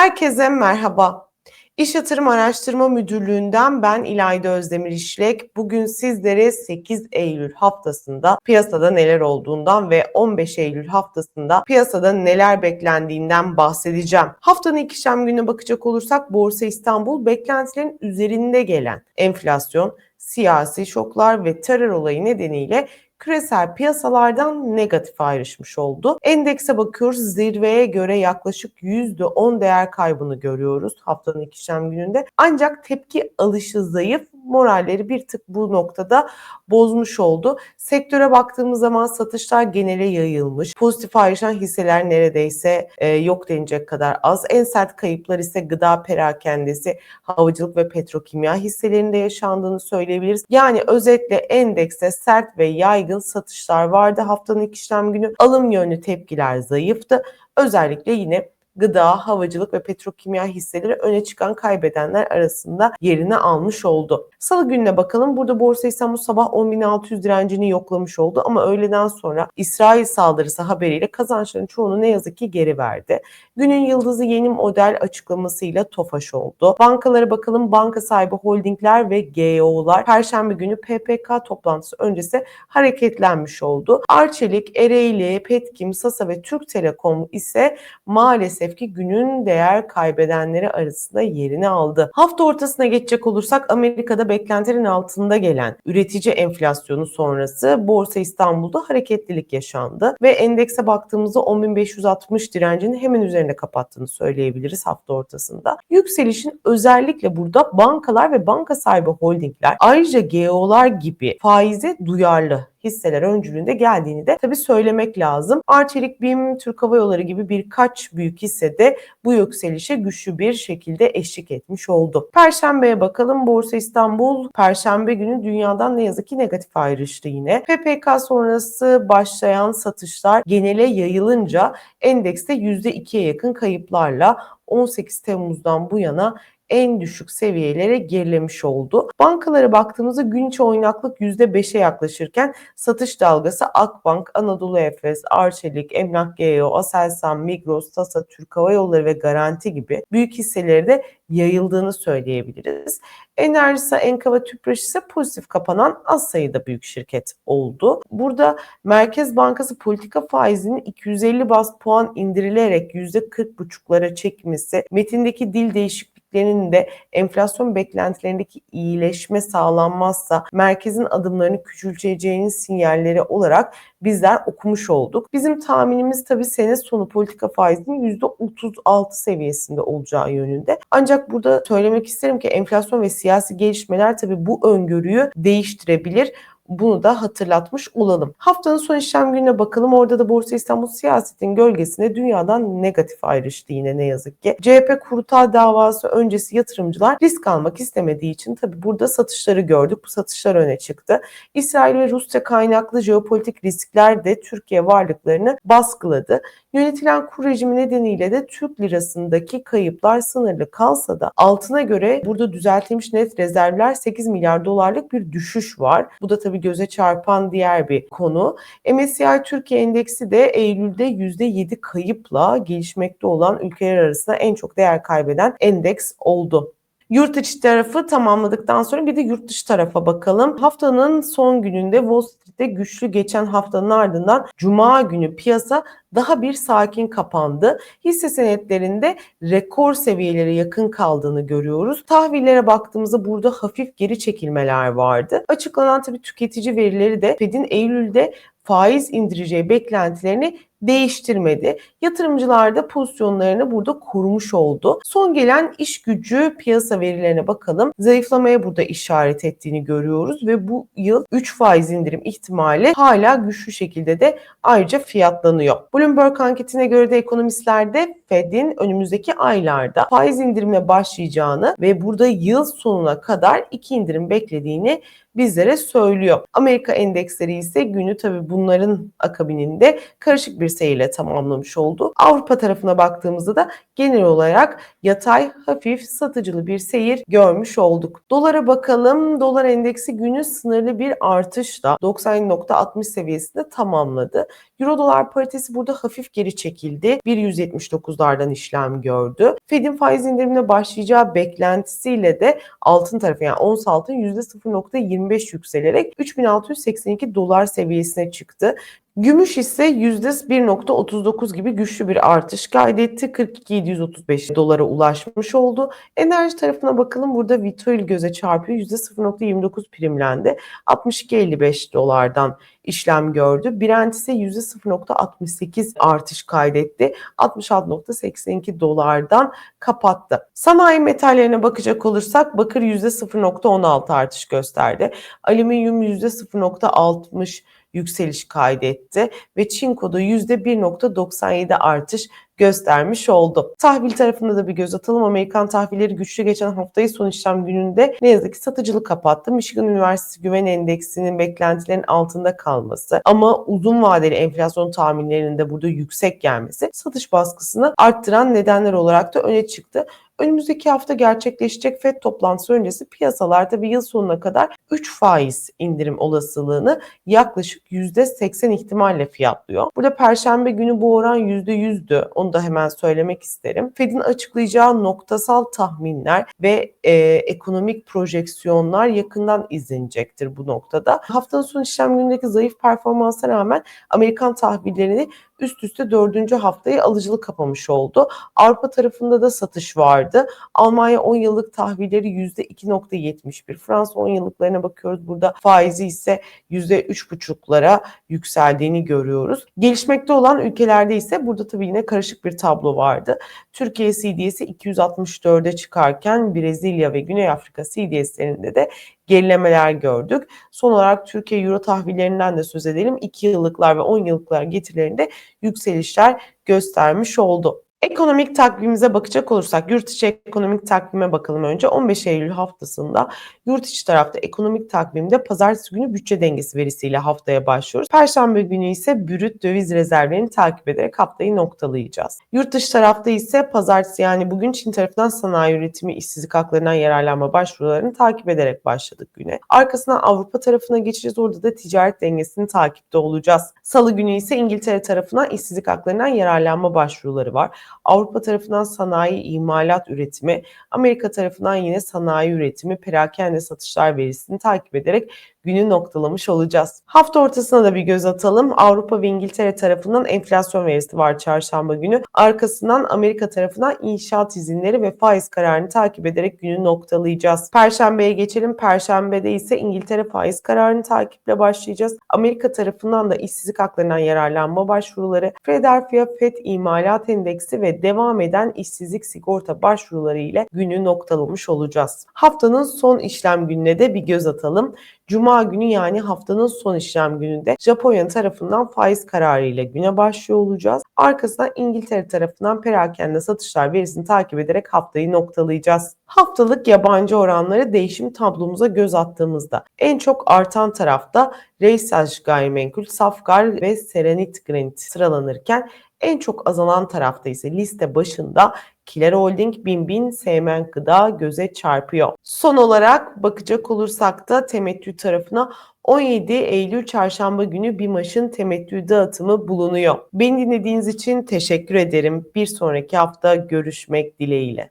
Herkese merhaba. İş Yatırım Araştırma Müdürlüğü'nden ben İlayda Özdemir İşlek. Bugün sizlere 8 Eylül haftasında piyasada neler olduğundan ve 15 Eylül haftasında piyasada neler beklendiğinden bahsedeceğim. Haftanın ilk işlem gününe bakacak olursak Borsa İstanbul beklentilerin üzerinde gelen enflasyon, siyasi şoklar ve terör olayı nedeniyle küresel piyasalardan negatif ayrışmış oldu. Endekse bakıyoruz zirveye göre yaklaşık %10 değer kaybını görüyoruz haftanın ilk işlem gününde. Ancak tepki alışı zayıf moralleri bir tık bu noktada bozmuş oldu. Sektöre baktığımız zaman satışlar genele yayılmış. Pozitif ayrışan hisseler neredeyse e, yok denecek kadar az. En sert kayıplar ise gıda perakendesi, havacılık ve petrokimya hisselerinde yaşandığını söyleyebiliriz. Yani özetle endekste sert ve yaygın satışlar vardı haftanın ilk işlem günü. Alım yönlü tepkiler zayıftı. Özellikle yine gıda, havacılık ve petrokimya hisseleri öne çıkan kaybedenler arasında yerini almış oldu. Salı gününe bakalım. Burada Borsa İstanbul sabah 10.600 direncini yoklamış oldu ama öğleden sonra İsrail saldırısı haberiyle kazançların çoğunu ne yazık ki geri verdi. Günün yıldızı yeni model açıklamasıyla Tofaş oldu. Bankalara bakalım. Banka sahibi holdingler ve GEO'lar Perşembe günü PPK toplantısı öncesi hareketlenmiş oldu. Arçelik, Ereğli, Petkim, Sasa ve Türk Telekom ise maalesef ki günün değer kaybedenleri arasında yerini aldı. Hafta ortasına geçecek olursak Amerika'da beklentilerin altında gelen üretici enflasyonu sonrası Borsa İstanbul'da hareketlilik yaşandı ve endekse baktığımızda 10.560 direncinin hemen üzerinde kapattığını söyleyebiliriz hafta ortasında. Yükselişin özellikle burada bankalar ve banka sahibi holdingler ayrıca GEO'lar gibi faize duyarlı hisseler öncülüğünde geldiğini de tabii söylemek lazım. Arçelik, BİM, Türk Hava Yolları gibi birkaç büyük hisse de bu yükselişe güçlü bir şekilde eşlik etmiş oldu. Perşembeye bakalım. Borsa İstanbul Perşembe günü dünyadan ne yazık ki negatif ayrıştı yine. PPK sonrası başlayan satışlar genele yayılınca endekste %2'ye yakın kayıplarla 18 Temmuz'dan bu yana en düşük seviyelere gerilemiş oldu. Bankalara baktığımızda gün içi oynaklık %5'e yaklaşırken satış dalgası Akbank, Anadolu Efes, Arçelik, Emlak GEO, Aselsan, Migros, Tasa, Türk Hava Yolları ve Garanti gibi büyük hisseleri de yayıldığını söyleyebiliriz. Enerjisa, Enkava, Tüpraş ise pozitif kapanan az sayıda büyük şirket oldu. Burada Merkez Bankası politika faizinin 250 bas puan indirilerek %40,5'lara çekmesi, metindeki dil değişikliği değişikliklerinin de enflasyon beklentilerindeki iyileşme sağlanmazsa merkezin adımlarını küçülteceğinin sinyalleri olarak bizler okumuş olduk. Bizim tahminimiz tabii sene sonu politika faizinin %36 seviyesinde olacağı yönünde. Ancak burada söylemek isterim ki enflasyon ve siyasi gelişmeler tabii bu öngörüyü değiştirebilir. Bunu da hatırlatmış olalım. Haftanın son işlem gününe bakalım. Orada da Borsa İstanbul siyasetin gölgesinde dünyadan negatif ayrıştı yine ne yazık ki. CHP kurultay davası öncesi yatırımcılar risk almak istemediği için tabi burada satışları gördük. Bu satışlar öne çıktı. İsrail ve Rusya kaynaklı jeopolitik riskler de Türkiye varlıklarını baskıladı. Yönetilen kur rejimi nedeniyle de Türk lirasındaki kayıplar sınırlı kalsa da altına göre burada düzeltilmiş net rezervler 8 milyar dolarlık bir düşüş var. Bu da tabii göze çarpan diğer bir konu. MSCI Türkiye Endeksi de Eylül'de %7 kayıpla gelişmekte olan ülkeler arasında en çok değer kaybeden endeks oldu. Yurt içi tarafı tamamladıktan sonra bir de yurt dışı tarafa bakalım. Haftanın son gününde Wall Street'te güçlü geçen haftanın ardından Cuma günü piyasa daha bir sakin kapandı. Hisse senetlerinde rekor seviyelere yakın kaldığını görüyoruz. Tahvillere baktığımızda burada hafif geri çekilmeler vardı. Açıklanan tabii tüketici verileri de Fed'in Eylül'de faiz indireceği beklentilerini değiştirmedi. Yatırımcılar da pozisyonlarını burada korumuş oldu. Son gelen iş gücü piyasa verilerine bakalım. Zayıflamaya burada işaret ettiğini görüyoruz ve bu yıl 3 faiz indirim ihtimali hala güçlü şekilde de ayrıca fiyatlanıyor. Bloomberg anketine göre de ekonomistler de Fed'in önümüzdeki aylarda faiz indirime başlayacağını ve burada yıl sonuna kadar iki indirim beklediğini bizlere söylüyor. Amerika endeksleri ise günü tabii bunların akabininde karışık bir seyirle tamamlamış oldu. Avrupa tarafına baktığımızda da genel olarak yatay, hafif, satıcılı bir seyir görmüş olduk. Dolara bakalım. Dolar endeksi günü sınırlı bir artışla 90.60 seviyesinde tamamladı. Euro dolar paritesi burada hafif geri çekildi. 1.179'lardan işlem gördü. Fed'in faiz indirimine başlayacağı beklentisiyle de altın tarafı yani ons altın %0.25 yükselerek 3682 dolar seviyesine çıktı. Gümüş ise %1.39 gibi güçlü bir artış kaydetti. 42.735 dolara ulaşmış oldu. Enerji tarafına bakalım. Burada Vitol göze çarpıyor. %0.29 primlendi. 62.55 dolardan işlem gördü. Brent ise %0.68 artış kaydetti. 66.82 dolardan kapattı. Sanayi metallerine bakacak olursak bakır %0.16 artış gösterdi. Alüminyum %0.60 yükseliş kaydetti ve çinkoda %1.97 artış göstermiş oldu. Tahvil tarafında da bir göz atalım. Amerikan tahvilleri güçlü geçen haftayı son işlem gününde ne yazık ki satıcılık kapattı. Michigan Üniversitesi Güven Endeksinin beklentilerin altında kalması ama uzun vadeli enflasyon tahminlerinin de burada yüksek gelmesi satış baskısını arttıran nedenler olarak da öne çıktı. Önümüzdeki hafta gerçekleşecek FED toplantısı öncesi piyasalar tabi yıl sonuna kadar 3 faiz indirim olasılığını yaklaşık %80 ihtimalle fiyatlıyor. Burada perşembe günü bu oran %100'dü. Onu da hemen söylemek isterim. Fed'in açıklayacağı noktasal tahminler ve e, ekonomik projeksiyonlar yakından izlenecektir bu noktada. Haftanın son işlem günündeki zayıf performansa rağmen Amerikan tahvillerini üst üste dördüncü haftayı alıcılı kapamış oldu. Avrupa tarafında da satış vardı. Almanya 10 yıllık tahvilleri %2.71. Fransa 10 yıllıklarına bakıyoruz. Burada faizi ise %3.5'lara yükseldiğini görüyoruz. Gelişmekte olan ülkelerde ise burada tabii yine karışık bir tablo vardı. Türkiye CDS'i 264'e çıkarken Brezilya ve Güney Afrika CDS'lerinde de gerilemeler gördük. Son olarak Türkiye Euro tahvillerinden de söz edelim. 2 yıllıklar ve 10 yıllıklar getirilerinde yükselişler göstermiş oldu. Ekonomik takvimimize bakacak olursak yurt içi ekonomik takvime bakalım önce. 15 Eylül haftasında yurt içi tarafta ekonomik takvimde pazartesi günü bütçe dengesi verisiyle haftaya başlıyoruz. Perşembe günü ise brüt döviz rezervlerini takip ederek haftayı noktalayacağız. Yurt dışı tarafta ise pazartesi yani bugün Çin tarafından sanayi üretimi işsizlik haklarından yararlanma başvurularını takip ederek başladık güne. Arkasından Avrupa tarafına geçeceğiz. Orada da ticaret dengesini takipte olacağız. Salı günü ise İngiltere tarafından işsizlik haklarından yararlanma başvuruları var. Avrupa tarafından sanayi, imalat üretimi, Amerika tarafından yine sanayi üretimi, perakende satışlar verisini takip ederek günü noktalamış olacağız. Hafta ortasına da bir göz atalım. Avrupa ve İngiltere tarafından enflasyon verisi var çarşamba günü. Arkasından Amerika tarafından inşaat izinleri ve faiz kararını takip ederek günü noktalayacağız. Perşembeye geçelim. Perşembede ise İngiltere faiz kararını takiple başlayacağız. Amerika tarafından da işsizlik haklarından yararlanma başvuruları, Philadelphia FED imalat endeksi ve devam eden işsizlik sigorta başvuruları ile günü noktalamış olacağız. Haftanın son işlem gününe de bir göz atalım. Cuma günü yani haftanın son işlem gününde Japonya tarafından faiz kararı ile güne başlıyor olacağız. Arkasından İngiltere tarafından perakende satışlar verisini takip ederek haftayı noktalayacağız. Haftalık yabancı oranları değişim tablomuza göz attığımızda en çok artan tarafta Reysaj gayrimenkul, Safgar ve Serenit Granit sıralanırken en çok azalan tarafta ise liste başında Kiler Holding, Binbin, Seymen Gıda göze çarpıyor. Son olarak bakacak olursak da temettü tarafına 17 Eylül çarşamba günü BİMAŞ'ın temettü dağıtımı bulunuyor. Beni dinlediğiniz için teşekkür ederim. Bir sonraki hafta görüşmek dileğiyle.